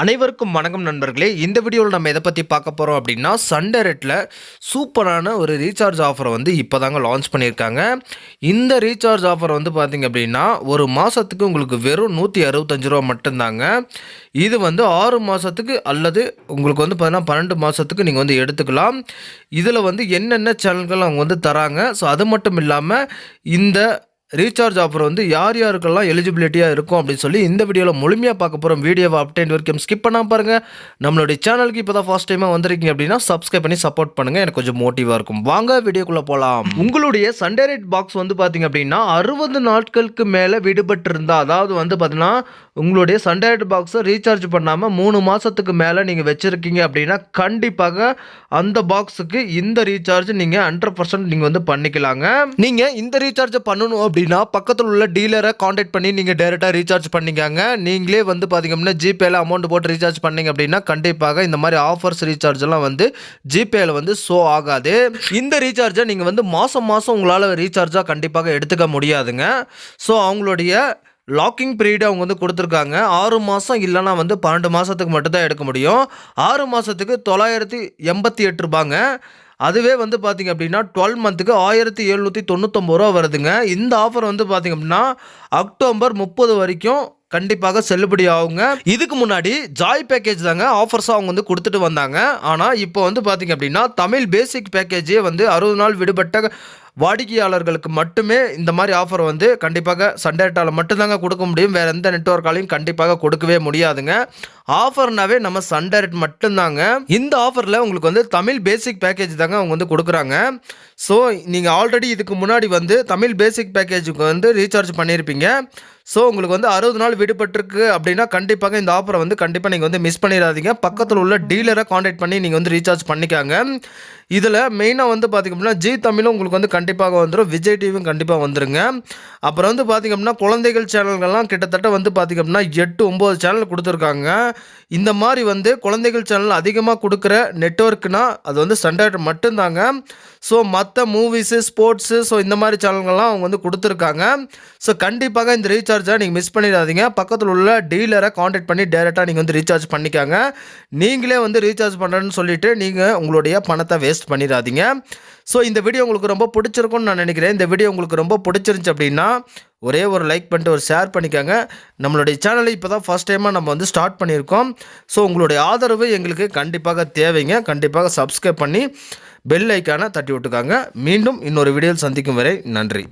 அனைவருக்கும் வணக்கம் நண்பர்களே. இந்த வீடியோவில் நம்ம எதை பற்றி பார்க்க போகிறோம் அப்படின்னா சண்டரெட்டில் சூப்பரான ஒரு ரீசார்ஜ் ஆஃபரை வந்து இப்போ தாங்க லான்ச் பண்ணியிருக்காங்க. இந்த ரீசார்ஜ் ஆஃபர் வந்து பார்த்திங்க அப்படின்னா ஒரு மாதத்துக்கு உங்களுக்கு வெறும் நூற்றி அறுபத்தஞ்சு ரூபா மட்டும்தாங்க. இது வந்து ஆறு மாதத்துக்கு அல்லது உங்களுக்கு வந்து பார்த்திங்கன்னா பன்னெண்டு மாதத்துக்கு நீங்கள் வந்து எடுத்துக்கலாம். இதில் வந்து என்னென்ன சேனல்கள் அவங்க வந்து தராங்க. ஸோ அது மட்டும் இல்லாமல் இந்த ரீசார்ஜ் ஆஃபர் வந்து யார் யாருக்கெல்லாம் எலிஜிபிலிட்டியாக இருக்கும் அப்படின்னு சொல்லி இந்த வீடியோவில் முழுமையாக பார்க்க போகிறோம் வீடியோவை அப்டேட் வரைக்கும் ஸ்கிப் பண்ணாமல் பாருங்கள் நம்மளுடைய சேனலுக்கு இப்போ தான் ஃபஸ்ட் டைமாக வந்திருக்கீங்க அப்படின்னா சப்ஸ்கிரைப் பண்ணி சப்போர்ட் பண்ணுங்கள் எனக்கு கொஞ்சம் மோட்டிவாக இருக்கும். வாங்க வீடியோக்குள்ளே போகலாம் உங்களுடைய சண்டே ரேட் பாக்ஸ் வந்து பார்த்தீங்க அப்படின்னா அறுபது நாட்களுக்கு மேலே விடுபட்டு இருந்தால் அதாவது வந்து பார்த்தீங்கன்னா உங்களுடைய சண்டே பாக்ஸை ரீசார்ஜ் பண்ணாமல் மூணு மாதத்துக்கு மேலே நீங்கள் வச்சுருக்கீங்க அப்படின்னா கண்டிப்பாக அந்த பாக்ஸுக்கு இந்த ரீசார்ஜ் நீங்கள் ஹண்ட்ரட் பர்சன்ட் நீங்கள் வந்து பண்ணிக்கலாங்க. நீங்கள் இந்த ரீசார்ஜை பண்ணணும் அப்படின்னா பக்கத்தில் உள்ள டீலரை காண்டாக்ட் பண்ணி நீங்கள் டேரெக்டாக ரீசார்ஜ் பண்ணிக்காங்க. நீங்களே வந்து பார்த்தீங்க அப்படின்னா ஜிபேல அமௌண்ட் போட்டு ரீசார்ஜ் பண்ணீங்க அப்படின்னா கண்டிப்பாக இந்த மாதிரி ஆஃபர்ஸ் ரீசார்ஜ்லாம் வந்து ஜிபேல வந்து ஷோ ஆகாது. இந்த ரீசார்ஜை நீங்கள் வந்து மாதம் மாதம் உங்களால் ரீசார்ஜாக கண்டிப்பாக எடுத்துக்க முடியாதுங்க. ஸோ அவங்களுடைய லாக்கிங் பீரியட் அவங்க வந்து கொடுத்துருக்காங்க. ஆறு மாதம் இல்லைன்னா வந்து பன்னெண்டு மாதத்துக்கு மட்டும்தான் எடுக்க முடியும். ஆறு மாதத்துக்கு தொள்ளாயிரத்தி எண்பத்தி எட்டு ரூபாங்க. அதுவே வந்து பார்த்திங்க அப்படின்னா டுவெல் மந்த்துக்கு ஆயிரத்தி எழுநூற்றி தொண்ணூத்தொம்பது ரூபா வருதுங்க. இந்த ஆஃபர் வந்து பார்த்திங்க அப்படின்னா அக்டோபர் முப்பது வரைக்கும் கண்டிப்பாக செல்லுபடி ஆகுங்க. இதுக்கு முன்னாடி ஜாய் பேக்கேஜ் தாங்க ஆஃபர்ஸாக அவங்க வந்து கொடுத்துட்டு வந்தாங்க. ஆனால் இப்போ வந்து பார்த்திங்க அப்படின்னா தமிழ் பேசிக் பேக்கேஜே வந்து அறுபது நாள் விடுபட்ட வாடிக்கையாளர்களுக்கு மட்டுமே இந்த மாதிரி ஆஃபர் வந்து கண்டிப்பாக சண்டேட்டாவில் மட்டும்தாங்க கொடுக்க முடியும். வேறு எந்த நெட்ஒர்க்காலையும் கண்டிப்பாக கொடுக்கவே முடியாதுங்க. ஆஃபர்னாவே நம்ம சண்டேரட் மட்டும்தாங்க. இந்த ஆஃபரில் உங்களுக்கு வந்து தமிழ் பேசிக் பேக்கேஜ் தாங்க அவங்க வந்து கொடுக்குறாங்க. ஸோ நீங்கள் ஆல்ரெடி இதுக்கு முன்னாடி வந்து தமிழ் பேசிக் பேக்கேஜுக்கு வந்து ரீசார்ஜ் பண்ணியிருப்பீங்க ஸோ உங்களுக்கு வந்து அறுபது நாள் விடுபட்டிருக்கு அப்படின்னா கண்டிப்பாக இந்த ஆஃபரை வந்து கண்டிப்பாக நீங்கள் வந்து மிஸ் பண்ணிடாதீங்க. பக்கத்தில் உள்ள டீலரை காண்டாக்ட் பண்ணி நீங்கள் வந்து ரீசார்ஜ் பண்ணிக்காங்க. இதில் மெயினாக வந்து பார்த்திங்க அப்படின்னா ஜி தமிழும் உங்களுக்கு வந்து கண்டிப்பாக வந்துடும் விஜய் டிவியும் கண்டிப்பாக வந்துருங்க. அப்புறம் வந்து பார்த்திங்க அப்படின்னா குழந்தைகள் சேனல்கள்லாம் கிட்டத்தட்ட வந்து பார்த்திங்க அப்படின்னா எட்டு ஒம்பது சேனல் கொடுத்துருக்காங்க. இந்த மாதிரி வந்து குழந்தைகள் சேனல் அதிகமாக கொடுக்குற நெட்ஒர்க்னா அது வந்து சண்டே மட்டும்தாங்க. ஸோ மற்ற மூவிஸு ஸ்போர்ட்ஸு ஸோ இந்த மாதிரி சேனல்கள்லாம் அவங்க வந்து கொடுத்துருக்காங்க. ஸோ கண்டிப்பாக இந்த ரீசார்ஜை நீங்கள் மிஸ் பண்ணிடாதீங்க. பக்கத்தில் உள்ள டீலரை காண்டாக்ட் பண்ணி டேரெக்டாக நீங்கள் வந்து ரீசார்ஜ் பண்ணிக்காங்க. நீங்களே வந்து ரீசார்ஜ் பண்ணுறேன்னு சொல்லிட்டு நீங்கள் உங்களுடைய பணத்தை வேஸ்ட் பண்ணிடாதீங்க. ஸோ இந்த வீடியோ உங்களுக்கு ரொம்ப பிடிச்சிருக்கும்னு நான் நினைக்கிறேன். இந்த வீடியோ உங்களுக்கு ரொம்ப பிடிச்சிருந்துச்சு அப்படின்னா ஒரே ஒரு லைக் பண்ணிட்டு ஒரு ஷேர் பண்ணிக்கோங்க. நம்மளுடைய சேனலை இப்போ தான் ஃபஸ்ட் டைமாக நம்ம வந்து ஸ்டார்ட் பண்ணியிருக்கோம். ஸோ உங்களுடைய ஆதரவு எங்களுக்கு கண்டிப்பாக தேவைங்க. கண்டிப்பாக சப்ஸ்கிரைப் பண்ணி பெல் ஐக்கானை தட்டி விட்டுக்காங்க. மீண்டும் இன்னொரு வீடியோவில் சந்திக்கும் வரை நன்றி.